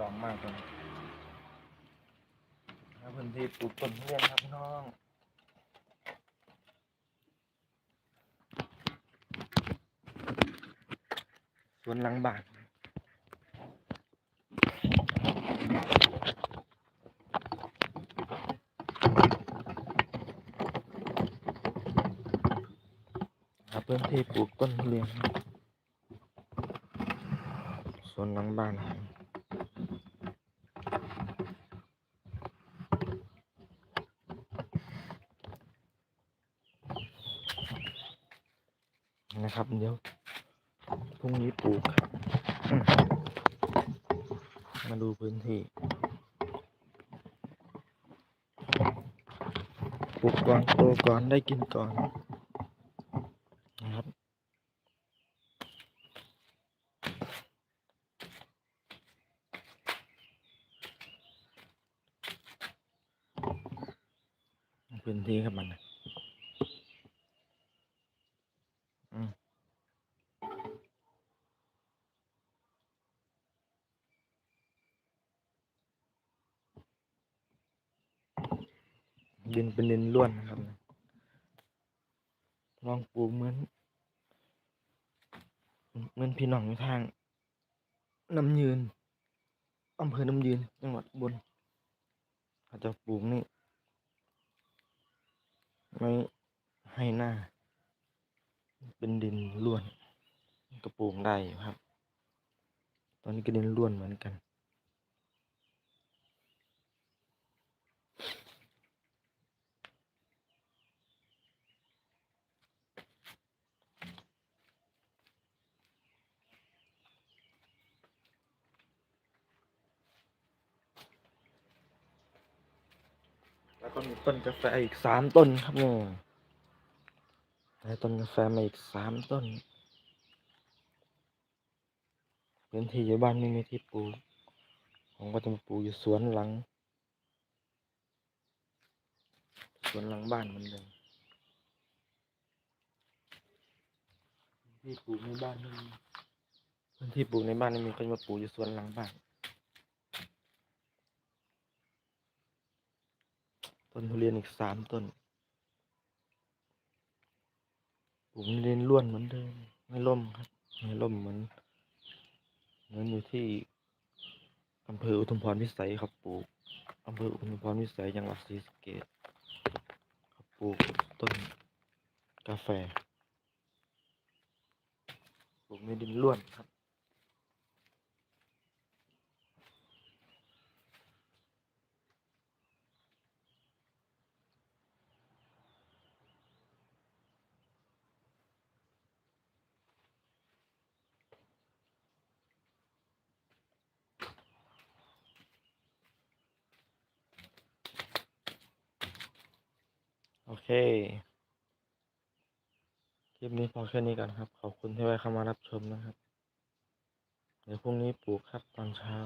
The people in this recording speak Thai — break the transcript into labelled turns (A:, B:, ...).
A: ลองมากเลยครับพื้นที่ปลูกต้นทุเรียนครับพี่น้องสวนหลังบ้านครับพื้นที่ปลูกต้นทุเรียนสวนหลังบ้านครับ นะครับ เดี๋ยวพรุ่งนี้ปลูกมมาดูพื้นที่ปลูกก่อนโตก่อนได้กินก่อนนะครับพื้นที่ครับมันนะ ดินเป็นดินล้วนนะครับลองปลูกเหมือนเหมือนพี่น้องทางน้ำยืนอำเภอน้ำยืนจังหวัดบนเขาจจะปลูกนี่ไม่ให้หน้า เป็นดินล้วนก็ปลูกได้ครับ ตอนนี้ก็ดินล้วนเหมือนกัน แล้วก็มีต้นกาแฟอีกสามต้นครับเนี่ยได้ต้นกาแฟมาอีกสามต้นพื้นที่อยู่บ้านไม่มีที่ปลูกผมก็จะมาปลูกอยู่สวนหลัง สวนหลังบ้านเหมือนเดิมพื้นที่ปลูกในบ้านไม่มีพื้นที่ปลูกในบ้านไม่มีก็จะมาปลูกอยู่สวนหลังบ้าน ต้นทุเรียนอีกสามต้นปลูกในดินล้วนเหมือนเดิม ไม่ล่มครับ ไม่ล่มเหมือนเหมือนอยู่ที่อำเภออุทุมพรพิสัยครับปลูกอำเภออุทุมพรพิสัยจังหวัดศรีสะเกษครับปลูกต้นกาแฟปลูกในดินล้วนครับ คลิปนี้พอแค่นี้ก่อนครับ ขอบคุณที่ไว้เข้ามารับชมนะครับ เดี๋ยวพรุ่งนี้ปลูกครับตอนเช้า